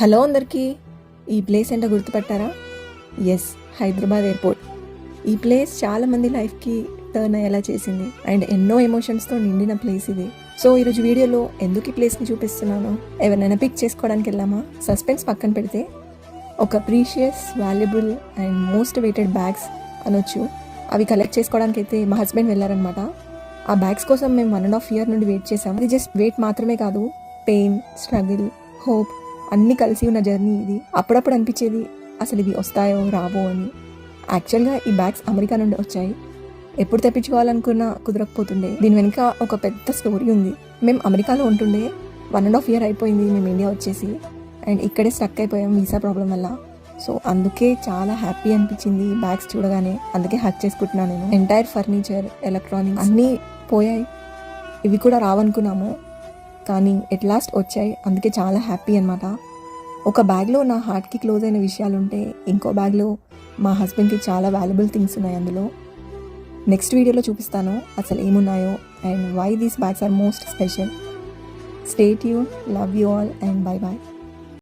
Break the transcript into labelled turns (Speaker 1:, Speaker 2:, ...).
Speaker 1: Hello అందరికీ. ఈ place ఏంటో గుర్తుపట్టారా? Yes Hyderabad airport. ఈ ప్లేస్ చాలా మంది లైఫ్కి టర్న్ అయ్యేలా చేసింది. అండ్ ఎన్నో ఎమోషన్స్తో నిండిన ప్లేస్ ఇది. సో ఈరోజు వీడియోలో ఎందుకు ఈ ప్లేస్ని చూపిస్తున్నాను ఎవరినైనా పిక్ చేసుకోవడానికి వెళ్ళామా సస్పెన్స్ పక్కన పెడితే ఒక precious valuable and most weighted bags అనొచ్చు. అవి కలెక్ట్ చేసుకోవడానికి అయితే మా హస్బెండ్ వెళ్ళారనమాట ఆ బ్యాగ్స్ కోసం మేము వన్ అండ్ హాఫ్ ఇయర్ నుండి వెయిట్ చేసాం ఇది జస్ట్ వెయిట్ మాత్రమే కాదు పెయిన్ స్ట్రగుల్ హోప్ అన్నీ కలిసి ఉన్న జర్నీ ఇది. అప్పుడప్పుడు అనిపించేది అసలు ఇవి వస్తాయో రావో అని. యాక్చువల్గా ఈ బ్యాగ్స్ అమెరికా నుండి వచ్చాయి. ఎప్పుడు తెప్పించుకోవాలనుకున్నా కుదరకపోతుండే. దీని వెనుక ఒక పెద్ద స్టోరీ ఉంది. మేము అమెరికాలో ఉంటుండే. వన్ అండ్ హాఫ్ ఇయర్ అయిపోయింది మేము ఇండియా వచ్చేసి. అండ్ ఇక్కడే స్టక్ అయిపోయాం వీసా ప్రాబ్లం వల్ల. సో అందుకే చాలా హ్యాపీ అనిపించింది బ్యాగ్స్ చూడగానే. అందుకే హక్ చేసుకుంటున్నాను నేను. ఎంటైర్ ఫర్నిచర్ ఎలక్ట్రానిక్స్ అన్నీ పోయాయి. ఇవి కూడా రావనుకున్నాము. కానీ ఎట్ లాస్ట్ వచ్చాయి. అందుకే చాలా హ్యాపీ అనమాట ఒక బ్యాగ్లో నా హార్ట్కి క్లోజ్ అయిన విషయాలు ఉంటే ఇంకో బ్యాగ్లో మా హస్బెండ్కి చాలా వాల్యుబుల్ థింగ్స్ ఉన్నాయి అందులో. నెక్స్ట్ వీడియోలో చూపిస్తాను అసలు ఏమున్నాయో and why these bags are most special state you love you all and bye bye